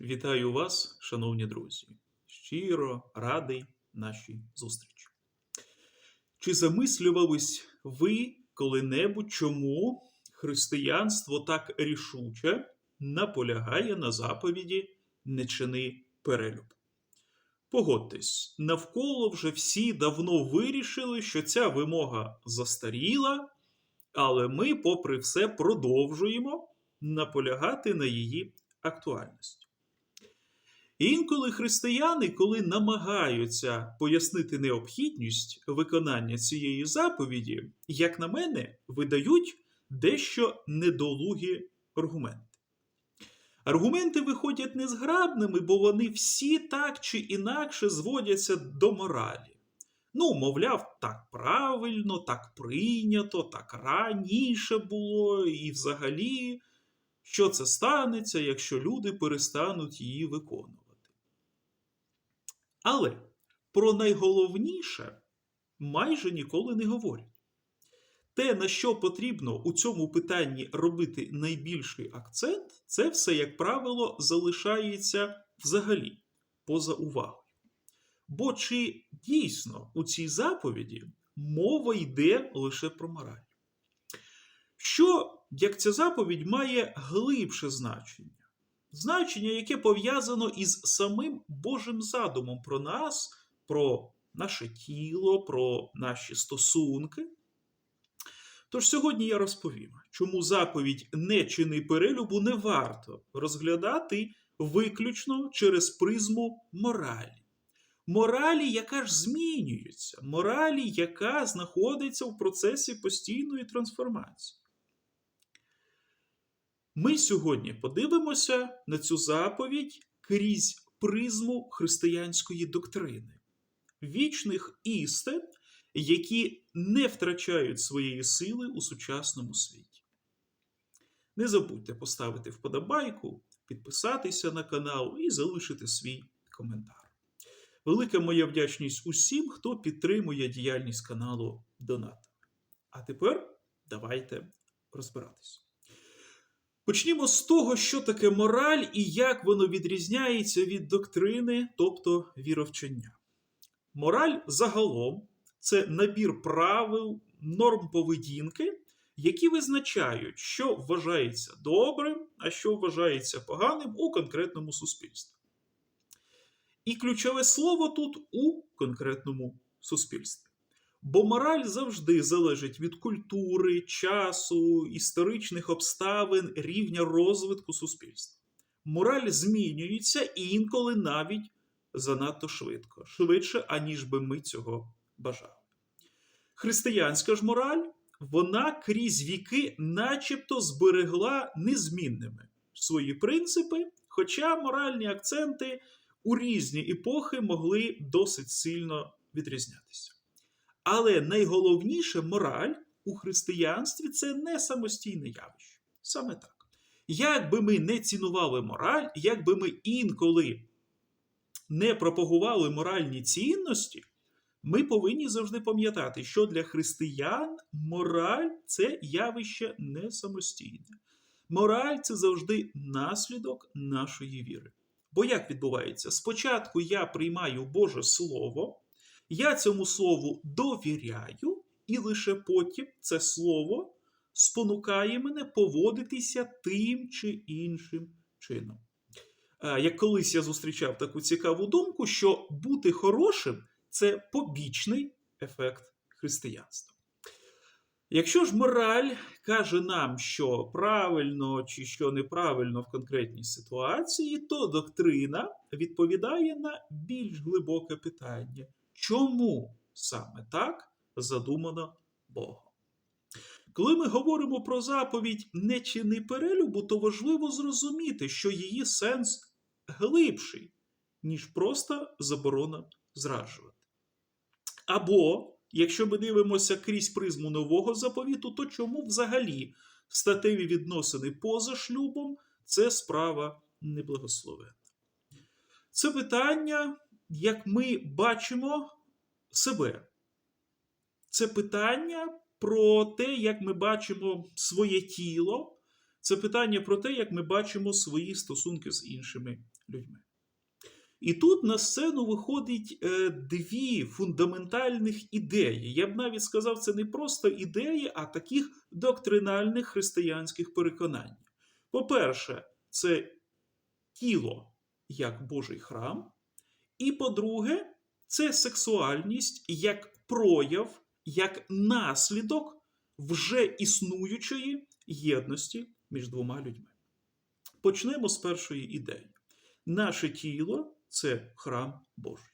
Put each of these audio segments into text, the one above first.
Вітаю вас, шановні друзі. Щиро радий нашій зустрічі. Чи замислювались ви коли-небудь, чому християнство так рішуче наполягає на заповіді не чини перелюб? Погодьтесь, навколо вже всі давно вирішили, що ця вимога застаріла, але ми, попри все, продовжуємо наполягати на її актуальності. Інколи християни, коли намагаються пояснити необхідність виконання цієї заповіді, як на мене, видають дещо недолугі аргументи. Аргументи виходять незграбними, бо вони всі так чи інакше зводяться до моралі. Ну, мовляв, так правильно, так прийнято, так раніше було, і взагалі, що це станеться, якщо люди перестануть її виконувати. Але про найголовніше майже ніколи не говорять. Те, на що потрібно у цьому питанні робити найбільший акцент, це все, як правило, залишається взагалі поза увагою. Бо чи дійсно у цій заповіді мова йде лише про мораль? Що, як ця заповідь має глибше значення? Значення, яке пов'язано із самим Божим задумом про нас, про наше тіло, про наші стосунки. Тож сьогодні я розповім, чому заповідь не чини перелюбу не варто розглядати виключно через призму моралі. Моралі, яка ж змінюється, моралі, яка знаходиться в процесі постійної трансформації. Ми сьогодні подивимося на цю заповідь крізь призму християнської доктрини, вічних істин, які не втрачають своєї сили у сучасному світі. Не забудьте поставити вподобайку, підписатися на канал і залишити свій коментар. Велика моя вдячність усім, хто підтримує діяльність каналу Донат. А тепер давайте розбиратися. Почнімо з того, що таке мораль і як воно відрізняється від доктрини, тобто віровчення. Мораль загалом це набір правил, норм поведінки, які визначають, що вважається добрим, а що вважається поганим у конкретному суспільстві. І ключове слово тут у конкретному суспільстві. Бо мораль завжди залежить від культури, часу, історичних обставин, рівня розвитку суспільства. Мораль змінюється і інколи навіть занадто швидко, швидше, аніж би ми цього бажали. Християнська ж мораль, вона крізь віки начебто зберегла незмінними свої принципи, хоча моральні акценти у різні епохи могли досить сильно відрізнятися. Але найголовніше мораль у християнстві це не самостійне явище. Саме так. Як би ми не цінували мораль, як би ми інколи не пропагували моральні цінності, ми повинні завжди пам'ятати, що для християн мораль це явище не самостійне. Мораль це завжди наслідок нашої віри. Бо як відбувається? Спочатку я приймаю Боже Слово. Я цьому слову довіряю, і лише потім це слово спонукає мене поводитися тим чи іншим чином. Як колись я зустрічав таку цікаву думку, що бути хорошим це побічний ефект християнства. Якщо ж мораль каже нам, що правильно чи що неправильно в конкретній ситуації, то доктрина відповідає на більш глибоке питання. Чому саме так задумано Богом? Коли ми говоримо про заповідь не чини перелюбу, то важливо зрозуміти, що її сенс глибший, ніж просто заборона зраджувати. Або, якщо ми дивимося крізь призму нового заповіту, то чому взагалі статеві відносини поза шлюбом це справа неблагословенна? Це питання як ми бачимо себе. Це питання про те, як ми бачимо своє тіло, це питання про те, як ми бачимо свої стосунки з іншими людьми. І тут на сцену виходить е, дві фундаментальних ідеї. Я б навіть сказав, це не просто ідеї, а таких доктринальних християнських переконань. По-перше, це тіло як Божий храм. І по-друге, це сексуальність як прояв, як наслідок вже існуючої єдності між двома людьми. Почнемо з першої ідеї. Наше тіло це храм Божий.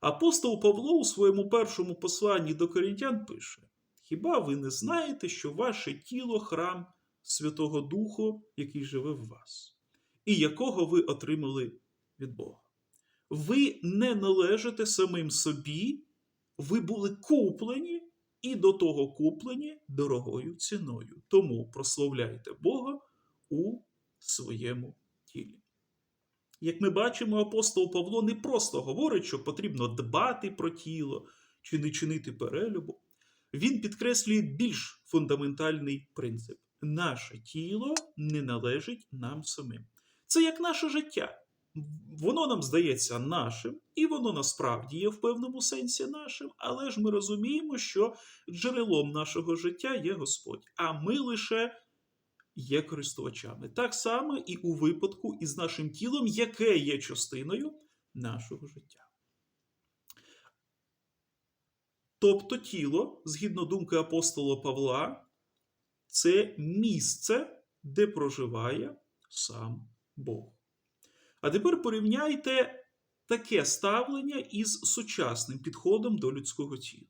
Апостол Павло у своєму першому посланні до корінтян пише: Хіба ви не знаєте, що ваше тіло храм Святого Духу, який живе в вас, і якого ви отримали від Бога? Ви не належите самим собі, ви були куплені і до того куплені дорогою ціною. Тому прославляйте Бога у своєму тілі. Як ми бачимо, апостол Павло не просто говорить, що потрібно дбати про тіло чи не чинити перелюбу. Він підкреслює більш фундаментальний принцип: наше тіло не належить нам самим. Це як наше життя. Воно нам здається нашим, і воно насправді є в певному сенсі нашим, але ж ми розуміємо, що джерелом нашого життя є Господь, а ми лише є користувачами. Так само і у випадку із нашим тілом, яке є частиною нашого життя. Тобто тіло, згідно думки апостола Павла, це місце, де проживає сам Бог. А тепер порівняйте таке ставлення із сучасним підходом до людського тіла.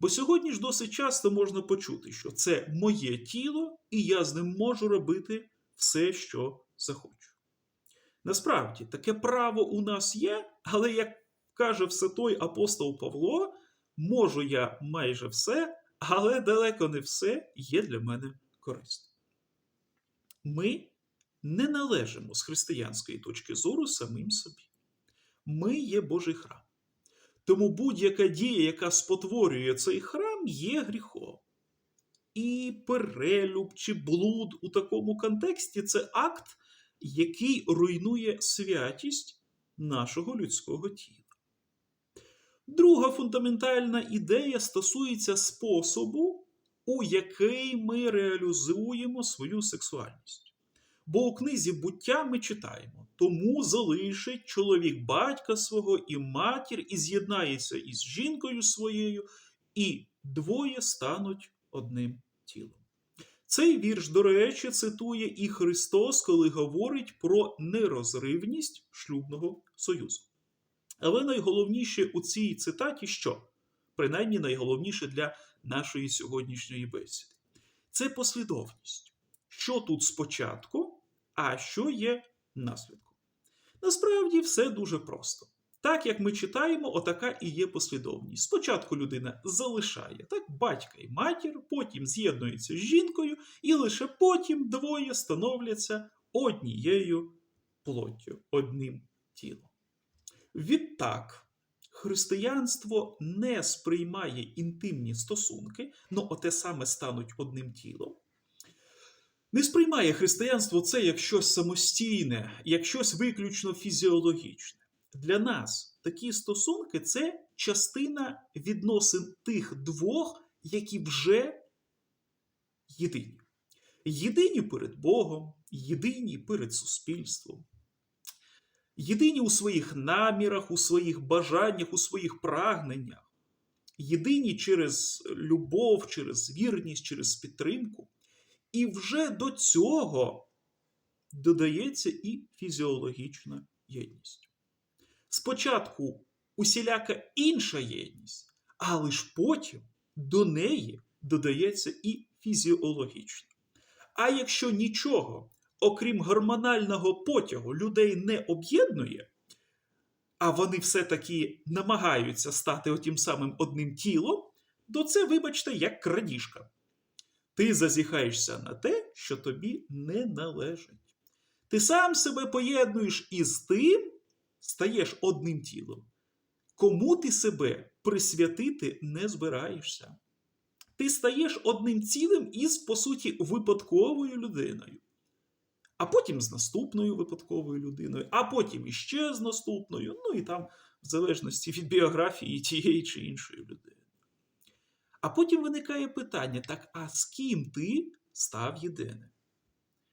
Бо сьогодні ж досить часто можна почути, що це моє тіло, і я з ним можу робити все, що захочу. Насправді, таке право у нас є, але, як каже все той апостол Павло, можу я майже все, але далеко не все є для мене корисно. Ми не належимо з християнської точки зору самим собі. Ми є Божий храм. Тому будь-яка дія, яка спотворює цей храм, є гріхом. І перелюб чи блуд у такому контексті це акт, який руйнує святість нашого людського тіла. Друга фундаментальна ідея стосується способу, у який ми реалізуємо свою сексуальність. Бо у книзі буття ми читаємо: тому залишить чоловік батька свого і матір, і з'єднається із жінкою своєю, і двоє стануть одним тілом. Цей вірш, до речі, цитує і Христос, коли говорить про нерозривність шлюбного союзу. Але найголовніше у цій цитаті що? Принаймні найголовніше для нашої сьогоднішньої бесіди. Це послідовність. Що тут спочатку? А що є наслідком. Насправді все дуже просто. Так як ми читаємо, отака і є послідовність. Спочатку людина залишає так, батька і матір, потім з'єднується з жінкою, і лише потім двоє становляться однією плоттю, одним тілом. Відтак, християнство не сприймає інтимні стосунки, ну оте саме стануть одним тілом. Не сприймає християнство це як щось самостійне, як щось виключно фізіологічне. Для нас такі стосунки це частина відносин тих двох, які вже єдині. Єдині перед Богом, єдині перед суспільством. Єдині у своїх намірах, у своїх бажаннях, у своїх прагненнях. Єдині через любов, через вірність, через підтримку. І вже до цього додається і фізіологічна єдність. Спочатку усіляка інша єдність, але ж потім до неї додається і фізіологічна. А якщо нічого, окрім гормонального потягу, людей не об'єднує, а вони все-таки намагаються стати отім самим одним тілом, то це, вибачте, як крадіжка. Ти зазіхаєшся на те, що тобі не належить. Ти сам себе поєднуєш із тим, стаєш одним тілом. Кому ти себе присвятити не збираєшся? Ти стаєш одним цілим із, по суті, випадковою людиною. а потім з наступною випадковою людиною, а потім іще з наступною, ну і там, в залежності від біографії тієї чи іншої людини. А потім виникає питання: так, а з ким ти став єдиним?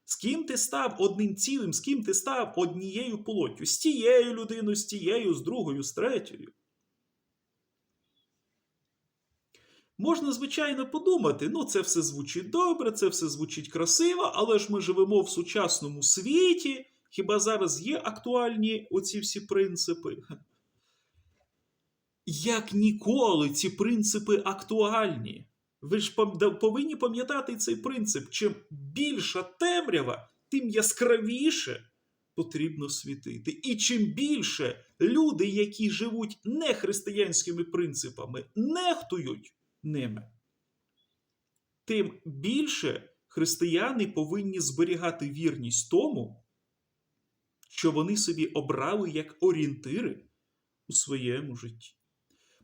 З ким ти став одним цілим, з ким ти став однією плоттю? З тією людиною, з тією, з другою, з третьою. Можна, звичайно, подумати, ну, це все звучить добре, це все звучить красиво, але ж ми живемо в сучасному світі. Хіба зараз є актуальні оці всі принципи? Як ніколи ці принципи актуальні. Ви ж повинні пам'ятати цей принцип. Чим більша темрява, тим яскравіше потрібно світити. І чим більше люди, які живуть не християнськими принципами, нехтують ними, тим більше християни повинні зберігати вірність тому, що вони собі обрали як орієнтири у своєму житті.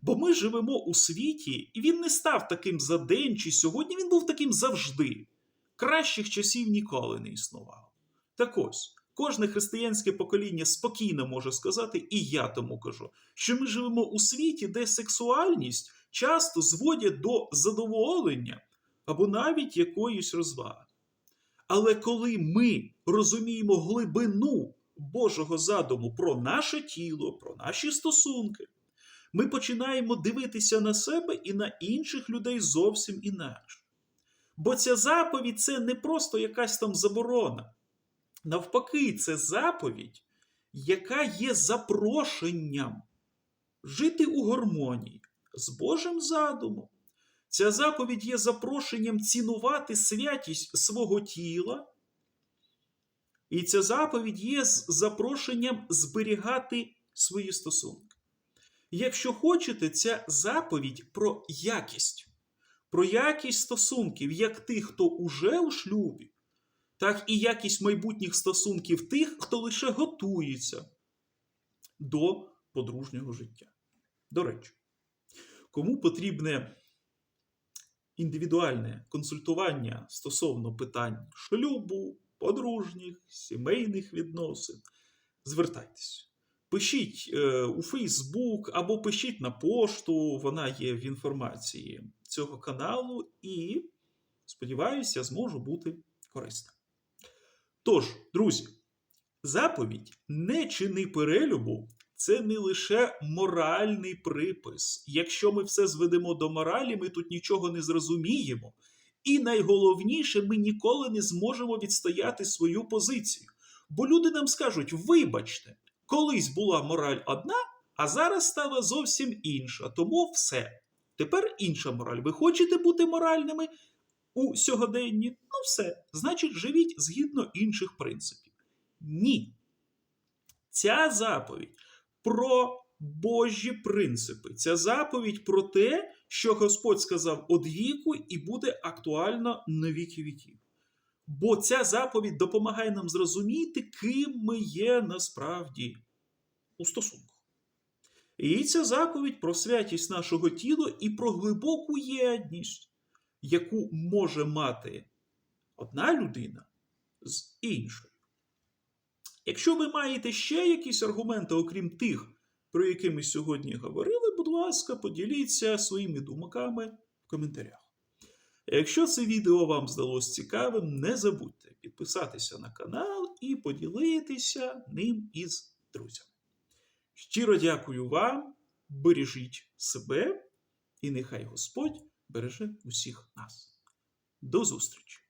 Бо ми живемо у світі, і він не став таким за день чи сьогодні, він був таким завжди. Кращих часів ніколи не існувало. Так ось, кожне християнське покоління спокійно може сказати, і я тому кажу, що ми живемо у світі, де сексуальність часто зводять до задоволення або навіть якоїсь розваги. Але коли ми розуміємо глибину Божого задуму про наше тіло, про наші стосунки, ми починаємо дивитися на себе і на інших людей зовсім інакше. Бо ця заповідь це не просто якась там заборона. Навпаки, це заповідь, яка є запрошенням жити у гармонії з Божим задумом. Ця заповідь є запрошенням цінувати святість свого тіла. І ця заповідь є запрошенням зберігати свої стосунки. Якщо хочете, ця заповідь про якість, про якість стосунків як тих, хто уже у шлюбі, так і якість майбутніх стосунків тих, хто лише готується до подружнього життя. До речі, кому потрібне індивідуальне консультування стосовно питань шлюбу, подружніх, сімейних відносин, звертайтесь. Пишіть е, у Фейсбук або пишіть на пошту, вона є в інформації цього каналу, і, сподіваюся, я зможу бути корисним. Тож, друзі, заповідь не чини перелюбу це не лише моральний припис. Якщо ми все зведемо до моралі, ми тут нічого не зрозуміємо. І найголовніше, ми ніколи не зможемо відстояти свою позицію. Бо люди нам скажуть: вибачте, колись була мораль одна, а зараз стала зовсім інша. Тому все. Тепер інша мораль. Ви хочете бути моральними у сьогоденні? Ну, все. Значить, живіть згідно інших принципів. Ні. Ця заповідь про Божі принципи. Ця заповідь про те, що Господь сказав од віку і буде актуальна на віки віків. Бо ця заповідь допомагає нам зрозуміти, ким ми є насправді у стосунках. І ця заповідь про святість нашого тіла і про глибоку єдність, яку може мати одна людина з іншою. Якщо ви маєте ще якісь аргументи, окрім тих, про які ми сьогодні говорили, будь ласка, поділіться своїми думками в коментарях. Якщо це відео вам здалось цікавим, не забудьте підписатися на канал і поділитися ним із друзями. Щиро дякую вам, бережіть себе, і нехай Господь береже усіх нас. До зустрічі!